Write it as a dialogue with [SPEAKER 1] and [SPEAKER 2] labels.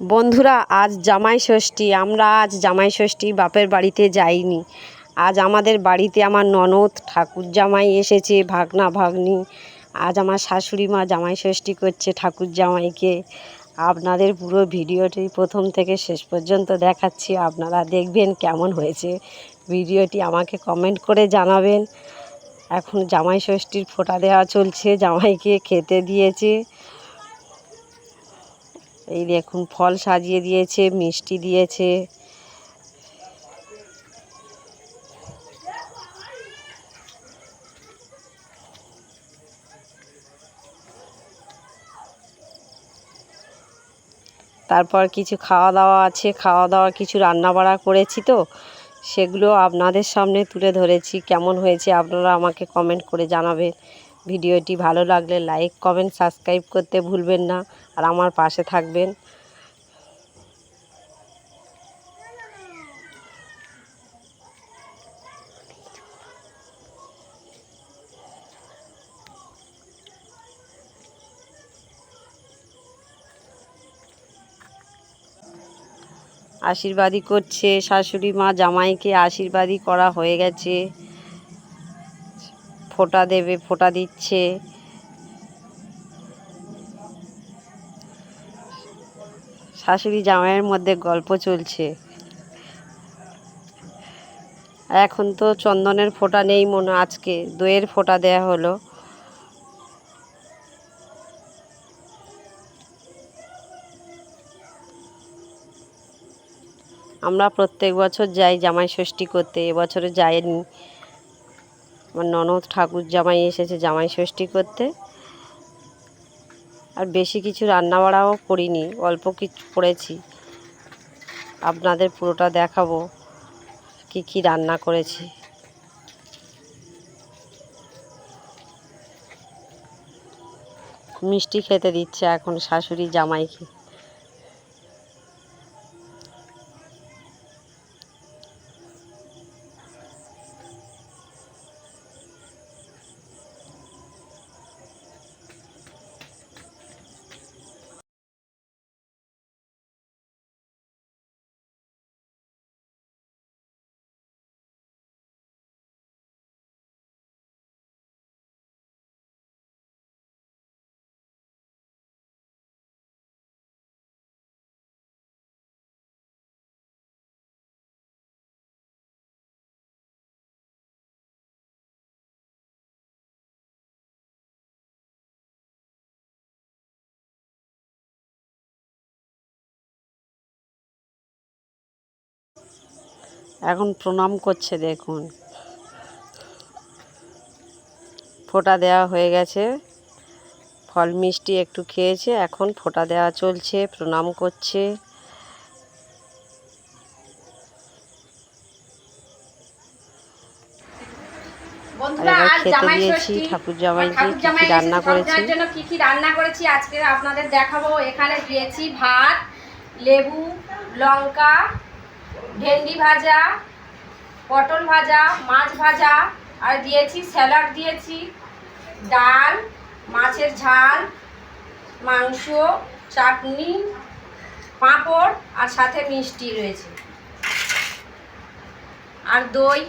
[SPEAKER 1] বন্ধুরা, আজ জামাই ষষ্ঠী। আমরা আজ জামাই ষষ্ঠী বাপের বাড়িতে যাইনি। আজ আমাদের বাড়িতে আমার ননদ ঠাকুর জামাই এসেছে, ভাগনা, ভাগ্নি। আজ আমার শাশুড়ি মা জামাই ষষ্ঠী করছে ঠাকুর জামাইকে আপনাদের পুরো ভিডিওটি প্রথম থেকে শেষ পর্যন্ত দেখাচ্ছি। আপনারা দেখবেন কেমন হয়েছে। ভিডিওটি আমাকে কমেন্ট করে জানাবেন। এখন জামাই ষষ্ঠীর ফোঁটা দেওয়া চলছে। জামাইকে খেতে দিয়েছে। এই দেখুন, ফল সাজিয়ে দিয়েছে, মিষ্টি দিয়েছে। তারপর কিছু খাওয়া দাওয়া আছে খাওয়া দাওয়া কিছু রান্না বাড়া করেছি তো, সেগুলো আপনাদের সামনে তুলে ধরেছি, কেমন হয়েছে আপনারা আমাকে কমেন্ট করে জানাবেন। ভিডিওটি ভালো লাগলে লাইক কমেন্ট সাবস্ক্রাইব করতে ভুলবেন না। আর আমার পাশে থাকবেন। আশীর্বাদই করছে শাশুড়ি মা, জামাইকে আশীর্বাদই করা হয়ে গেছে। ফোঁটা দেবে, ফোঁটা দিচ্ছে। শাশুড়ি জামাইয়ের মধ্যে গল্প চলছে। এখন তো চন্দনের ফোঁটা নেই মনে আজকে দইয়ের ফোঁটা দেয়া হলো। আমরা প্রত্যেক বছর যাই জামাই ষষ্ঠী করতে, এবছরে যাইনি। আমার ননদ ঠাকুর জামাই এসেছে জামাই ষষ্ঠী করতে। আর বেশি কিছু রান্না বাড়াও করিনি, অল্প কিছু করেছি। আপনাদের পুরোটা দেখাবো, কি কি রান্না করেছি। মিষ্টি খেতে দিচ্ছে এখন শাশুড়ি জামাইকে। এখন প্রণাম করছে দেখুন। ফোঁটা দেওয়া হয়ে গেছে। ফল মিষ্টি একটু খেয়েছে এখন ফোঁটা দেওয়া চলছে প্রণাম করছে। এবার খেতে দিয়েছি ঠাকুর জামাইকে কি কি রান্না করেছি?
[SPEAKER 2] সন্ধ্যার জন্য কি কি রান্না করেছি আজকে আপনাদের দেখাবো। এখানে দিয়েছি ভাত লেবু লঙ্কা ভেন্ডি ভাজা, পটল ভাজা, মাছ ভাজা, আর দিয়েছি স্যালাড দিয়েছি। ডাল, মাছের ঝাল, মাংস, চাটনি, পাঁপড়, আর সাথে মিষ্টি রয়েছে। আর দই।